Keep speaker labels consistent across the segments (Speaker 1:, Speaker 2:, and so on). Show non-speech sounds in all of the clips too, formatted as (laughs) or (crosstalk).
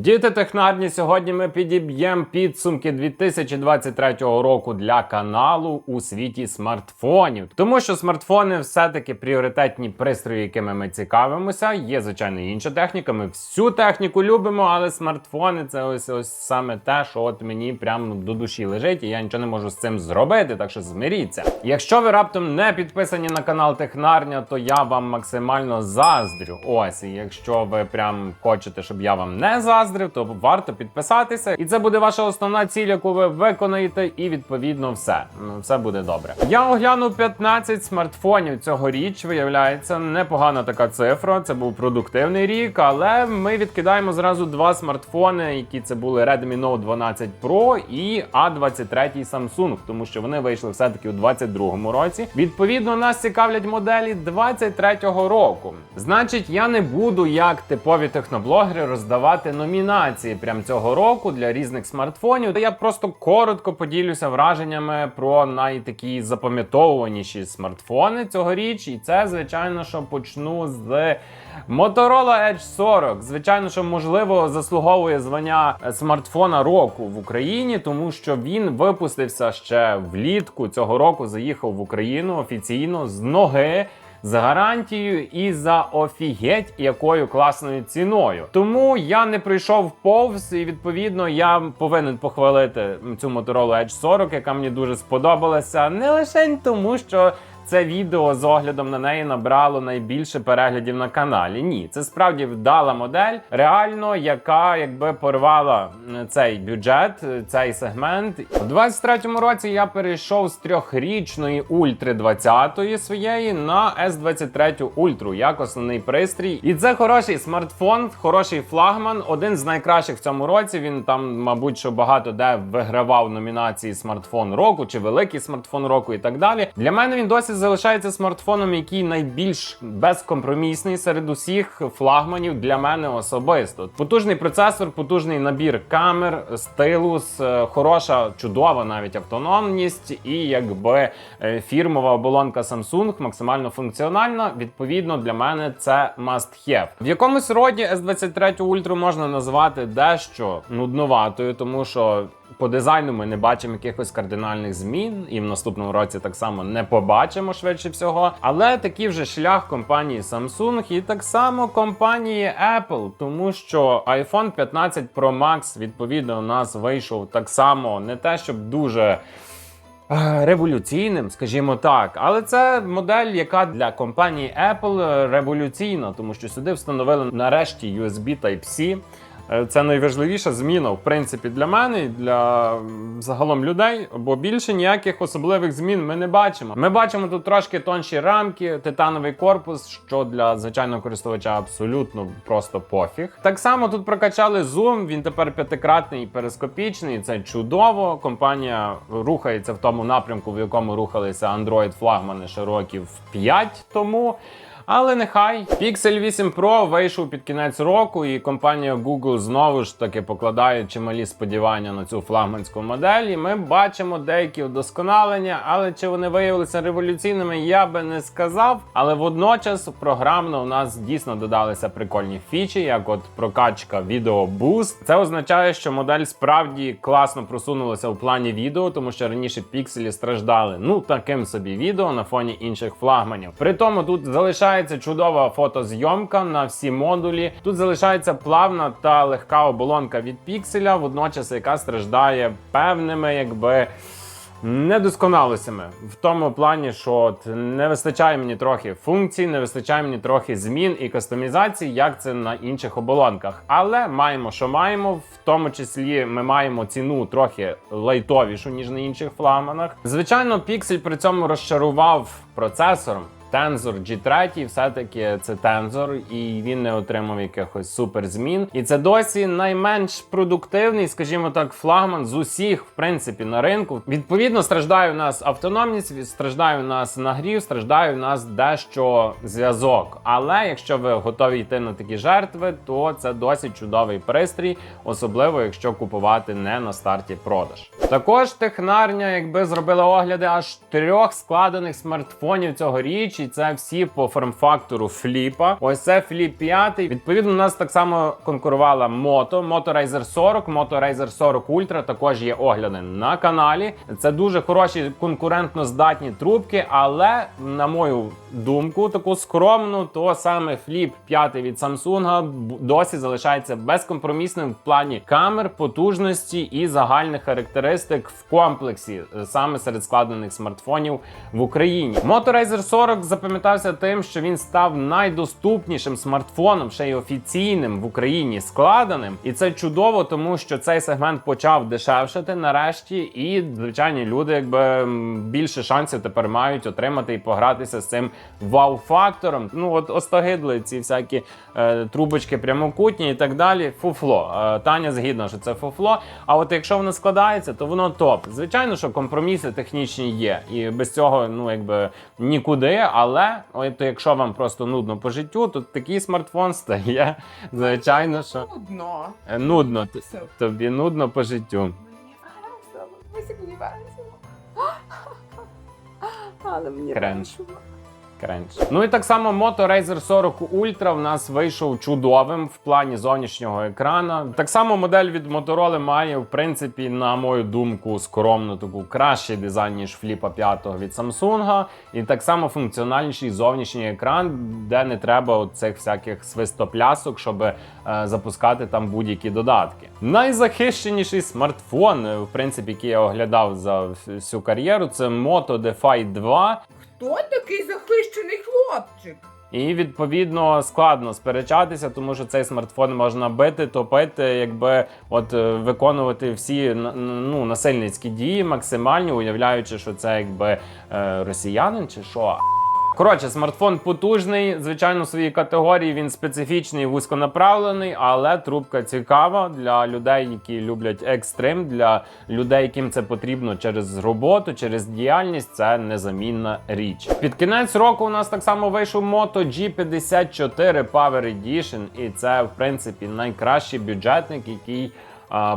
Speaker 1: Діти технарні, сьогодні ми підіб'ємо підсумки 2023 року для каналу у світі смартфонів. Тому що смартфони все-таки пріоритетні пристрої, якими ми цікавимося. Є, звичайно, інша техніка. Ми всю техніку любимо, але смартфони це ось ось саме те, що от мені прямо до душі лежить, і я нічого не можу з цим зробити, так що змиріться. Якщо ви раптом не підписані на канал Технарня, то я вам максимально заздрю. Ось, і якщо ви прям хочете, щоб я вам не заздрив, то варто підписатися. І це буде ваша основна ціль, яку ви виконаєте, і відповідно все. Ну, Все буде добре. Я оглянув 15 смартфонів цьогоріч. Виявляється, непогана така цифра. Це був продуктивний рік, але ми відкидаємо зразу два смартфони, які це були Redmi Note 12 Pro і A23 Samsung, тому що вони вийшли все-таки у 22-му році. Відповідно, нас цікавлять моделі 23-го року. Значить, я не буду як типові техноблогери роздавати номінації прям цього року для різних смартфонів. Я просто коротко поділюся враженнями про найтакі запам'ятовуваніші смартфони цьогоріч. І це, звичайно, що почну з Motorola Edge 40. Звичайно, що можливо заслуговує звання смартфона року в Україні, тому що він випустився ще влітку цього року. Заїхав в Україну офіційно з ноги. З гарантією і за офігеть якою класною ціною. Тому я не прийшов повз, і відповідно я повинен похвалити цю Motorola Edge 40, яка мені дуже сподобалася. Не лише тому, що це відео з оглядом на неї набрало найбільше переглядів на каналі. Ні, це справді вдала модель, реально, яка якби порвала цей бюджет, цей сегмент. У 23-му році я перейшов з трьохрічної ультри 20-ї своєї на S23 Ультру як основний пристрій. І це хороший смартфон, хороший флагман, один з найкращих в цьому році. Він там, мабуть, що багато де вигравав номінації смартфон року чи великий смартфон року і так далі. Для мене він досі залишається смартфоном, який найбільш безкомпромісний серед усіх флагманів для мене особисто. Потужний процесор, потужний набір камер, стилус, е, хороша, чудова навіть автономність, і якби е, фірмова оболонка Samsung максимально функціональна. Відповідно, для мене це must have. В якомусь роді S23 Ultra можна назвати дещо нудноватою, тому що. По дизайну ми не бачимо якихось кардинальних змін, і в наступному році так само не побачимо швидше всього. Але такий вже шлях компанії Samsung і так само компанії Apple, тому що iPhone 15 Pro Max відповідно у нас вийшов так само, не те, щоб дуже. е, Революційним, скажімо так, але це модель, яка для компанії Apple революційна, тому що сюди встановили нарешті USB Type-C. Е, Це найважливіша зміна, в принципі, для мене і для загалом людей, бо більше ніяких особливих змін ми не бачимо. Ми бачимо тут трошки тонші рамки, титановий корпус, що для звичайного користувача абсолютно просто пофіг. Так само тут прокачали зум, він тепер п'ятикратний і перископічний. Це чудово. Компанія рухається в тому напрямку, в якому рухалися Android флагмани ще років 5 тому. Але нехай Pixel 8 Pro вийшов під кінець року, і компанія Google знову ж таки покладає чималі сподівання на цю флагманську модель. І ми бачимо деякі вдосконалення, але чи вони виявилися революційними, я би не сказав. Але водночас програмно у нас дійсно додалися прикольні фічі, як от прокачка відео Boost. Це означає, що модель справді класно просунулася у плані відео, тому що раніше пікселі страждали ну таким собі відео на фоні інших флагманів. При тому тут залишається чудова фотозйомка на всі модулі. Тут залишається плавна та легка оболонка від пікселя, водночас яка страждає певними, якби. Недосконалостями в тому плані, що от не вистачає мені трохи функцій, не вистачає мені трохи змін і кастомізацій, як це на інших оболонках. Але маємо, що маємо. В тому числі ми маємо ціну трохи лайтовішу ніж на інших флагманах. Звичайно, Pixel при цьому розчарував процесором. Tensor G3 все-таки це Tensor, і він не отримав якихось суперзмін. І це досі найменш продуктивний, скажімо так, флагман з усіх, в принципі, на ринку. Відповідно, страждає у нас автономність, страждає у нас нагрів, страждає у нас дещо зв'язок. Але якщо ви готові йти на такі жертви, то це досить чудовий пристрій, особливо якщо купувати не на старті продаж. Також технарня, якби зробила огляди аж трьох складених смартфонів цьогоріч, найдорожчі це всі по форм-фактору фліпа. Ось це фліп 5. Відповідно, у нас так само конкурувала мото, Moto Razer 40, Moto Razer 40 Ultra. Також є огляди на каналі. Це дуже хороші конкурентно здатні трубки, але на мою думку, таку скромну, то саме фліп 5 від Samsung досі залишається безкомпромісним в плані камер, потужності і загальних характеристик в комплексі, е, саме серед складених смартфонів в Україні. Moto Razer 40 запам'ятався тим, що він став найдоступнішим смартфоном, ще й офіційним в Україні складеним, і це чудово, тому що цей сегмент почав дешевшати нарешті, і звичайні люди, якби більше шансів тепер мають отримати і погратися з цим вау-фактором. Ну от остогидли ці всякі е, трубочки прямокутні і так далі. Фуфло. Е, Таня згідна, що це фуфло. А от якщо воно складається, то воно топ. Звичайно, що компроміси технічні є, і без цього ну якби нікуди. Але от якщо вам просто нудно по життю, то такий смартфон стає. Звичайно, що
Speaker 2: Нудно.
Speaker 1: е, нудно. Тобі нудно по життю.
Speaker 2: Мені весело. (gasps) Але мені
Speaker 1: Кренж. Кренч. Ну і так само Moto Razer 40 Ultra в нас вийшов чудовим в плані зовнішнього екрана. Так само модель від Motorola має, в принципі, на мою думку, скромну таку кращий дизайн, ніж Фліпа 5 від Samsung. І так само функціональніший зовнішній екран, де не треба цих всяких свистоплясок, щоб е, запускати там будь-які додатки. Найзахищеніший смартфон, е, в принципі, який я оглядав за всю кар'єру, це Moto DeFi 2.
Speaker 2: Хто такий захищений хлопчик?
Speaker 1: І відповідно складно сперечатися, тому що цей смартфон можна бити, топити, якби от е, виконувати всі ну, насильницькі дії максимально, уявляючи, що це якби е, росіянин чи що. Коротше, смартфон потужний, звичайно, в своїй категорії він специфічний, вузьконаправлений, але трубка цікава для людей, які люблять екстрим, для людей, яким це потрібно через роботу, через діяльність. Це незамінна річ. Під кінець року у нас так само вийшов Moto G54 Power Edition, і це в принципі найкращий бюджетник, який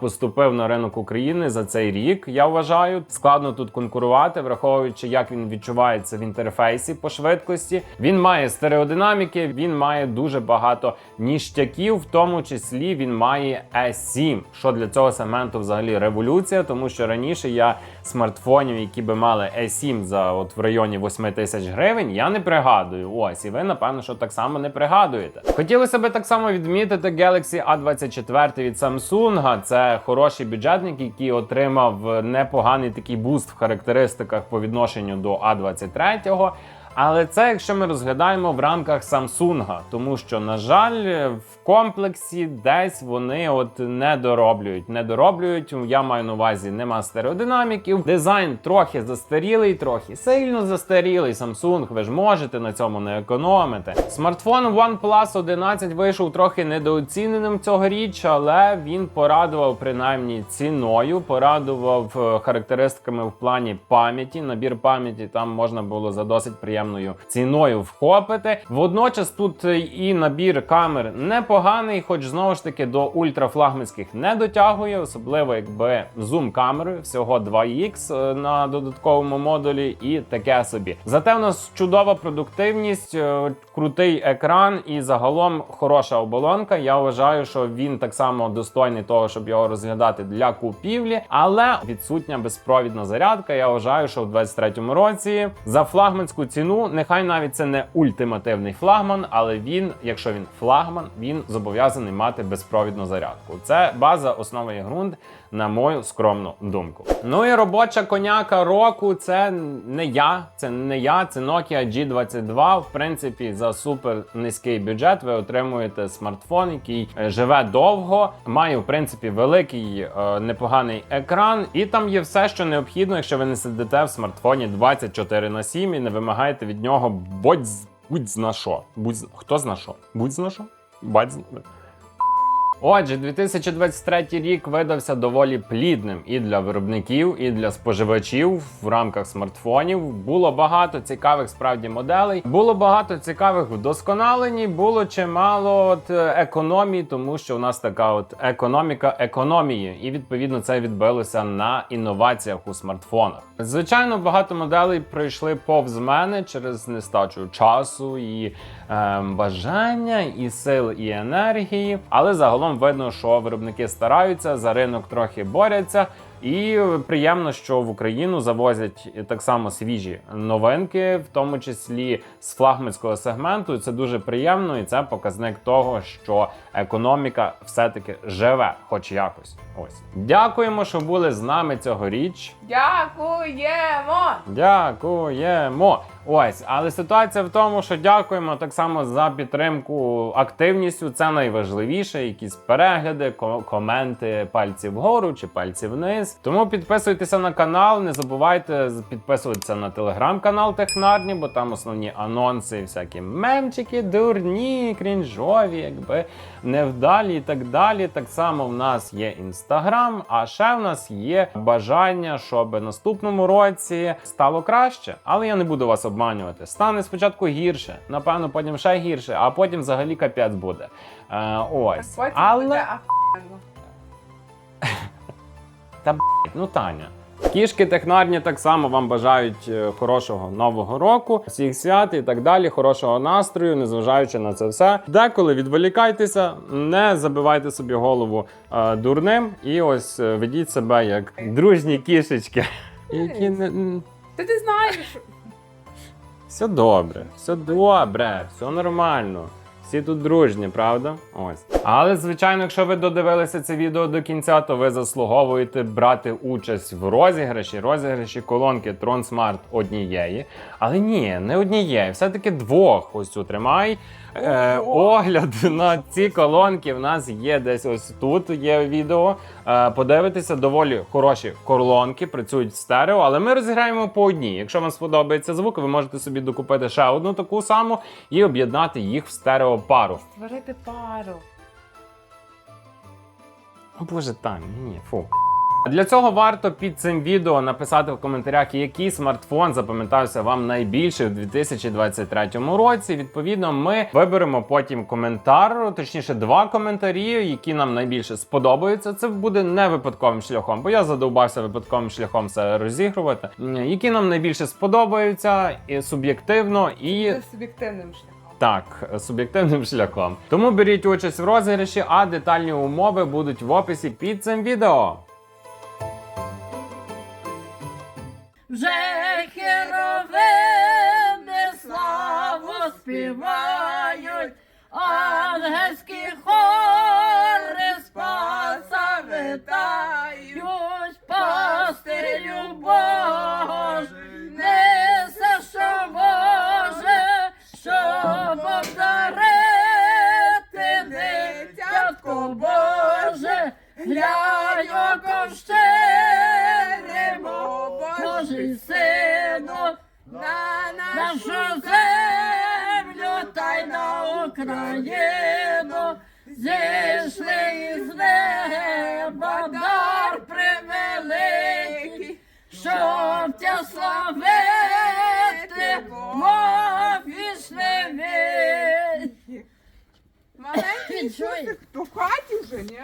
Speaker 1: поступив на ринок України за цей рік. Я вважаю, складно тут конкурувати, враховуючи, як він відчувається в інтерфейсі по швидкості. Він має стереодинаміки, він має дуже багато ніштяків, в тому числі він має E7, що для цього сегменту взагалі революція, тому що раніше я смартфонів, які би мали E7 за от в районі 8 тисяч гривень, я не пригадую. Ось, і ви напевно, що так само не пригадуєте. Хотілося би так само відмітити Galaxy A24 від Samsung. Це хороший бюджетник, який отримав непоганий такий буст в характеристиках по відношенню до A23. Але це якщо ми розглядаємо в рамках Samsung, тому що, на жаль, в комплексі десь вони от не дороблюють. Не дороблюють. Я маю на увазі, нема стереодинаміків. Дизайн трохи застарілий, трохи сильно застарілий. Samsung, ви ж можете на цьому не економити. Смартфон OnePlus 11 вийшов трохи недооціненим цьогоріч, але він порадував принаймні ціною, порадував е, характеристиками в плані пам'яті. Набір пам'яті там можна було за досить приємною ціною вхопити. Водночас тут е, і набір камер непоганий, хоч знову ж таки до ультрафлагманських не дотягує, особливо якби зум камери всього 2х е, на додатковому модулі, і таке собі. Зате в нас чудова продуктивність, е, крутий екран і загалом хороша оболонка. Я вважаю, що він так само достойний того, щоб його розглядати для купівлі, але відсутня безпровідна зарядка. Я вважаю, що в 23-му році за флагманську ціну, нехай навіть це не ультимативний флагман, але він, якщо він флагман, він зобов'язаний мати безпровідну зарядку. Це база, основа і ґрунт, на мою скромну думку. Ну і робоча коняка року це не я, це не я, це Nokia G22. В принципі, за супер низький бюджет ви отримуєте смартфон, який е, живе довго, має в принципі великий е, непоганий екран, і там є все, що необхідно, якщо ви не сидите в смартфоні 24 на 7 і не вимагаєте від нього будь з- будь зна що. Будь хто зна що? Будь зна що? Зна. Отже, 2023 рік видався доволі плідним і для виробників, і для споживачів в рамках смартфонів. Було багато цікавих справді моделей. Було багато цікавих вдосконалень, було чимало от е, економії, тому що у нас така от економіка економії, і відповідно це відбилося на інноваціях у смартфонах. Звичайно, багато моделей пройшли повз мене через нестачу часу і ем, бажання, і сил, і енергії. Але загалом видно, що виробники стараються, за ринок трохи борються. І приємно, що в Україну завозять так само свіжі новинки, в тому числі з флагманського сегменту. І Це дуже приємно, і це показник того, що економіка все-таки живе, хоч якось. Ось дякуємо, що були з нами цьогоріч.
Speaker 2: Дякуємо!
Speaker 1: Дякуємо. Ось, але ситуація в тому, що дякуємо так само за підтримку активністю. Це найважливіше. Якісь перегляди, коменти, пальці вгору чи пальці вниз. Тому підписуйтеся на канал. Не забувайте підписуватися на телеграм-канал Технарні, бо там основні анонси, всякі мемчики, дурні, крінжові, якби невдалі і так далі. Так само в нас є інстаграм, а ще в нас є бажання, щоб наступному році стало краще. Але я не буду вас обманювати. Стане спочатку гірше, напевно, потім ще гірше, а потім взагалі капець буде. Е, ось.
Speaker 2: Потім
Speaker 1: Але
Speaker 2: буде ахуєнно. (laughs)
Speaker 1: Ну, Таня. Кішки технарні так само вам бажають е, хорошого нового року, всіх свят і так далі, хорошого настрою, незважаючи на це все. Деколи відволікайтеся, не забивайте собі голову е, дурним і ось е, ведіть себе як дружні кішечки. Які не
Speaker 2: Та ти знаєш,
Speaker 1: все добре, все добре, все нормально. Всі тут дружні, правда? Ось. Але звичайно, якщо ви додивилися це відео до кінця, то ви заслуговуєте брати участь в розіграші. Розіграші колонки Трон Смарт однієї. Але ні, не однієї, все-таки двох. Ось цю тримай. Е, огляд на ці колонки в нас є десь ось тут. Є відео. Е, подивитися доволі хороші колонки, працюють в стерео, але ми розіграємо по одній. Якщо вам сподобається звук, ви можете собі докупити ще одну таку саму і об'єднати їх в стерео пару.
Speaker 2: створити пару.
Speaker 1: О боже, Таня, ні, фу. Для цього варто під цим відео написати в коментарях, який смартфон запам'ятався вам найбільше в 2023 році. Відповідно, ми виберемо потім коментар, точніше, два коментарі, які нам найбільше сподобаються. Це буде не випадковим шляхом, бо я задовбався випадковим шляхом все розігрувати. Які нам найбільше сподобаються і суб'єктивно і
Speaker 2: суб'єктивним шляхом.
Speaker 1: так, суб'єктивним шляхом. Тому беріть участь в розіграші, а детальні умови будуть в описі під цим відео.
Speaker 3: Вже херовини славу співають, ангельські хори спаса витають, пастирю Божий, Сину,
Speaker 2: На
Speaker 3: нашу землю та й на Україну зійшли із неба дар превеликий, щоб тя славити мов вік.
Speaker 2: Маленький. Ісусик, то в хаті вже, ні?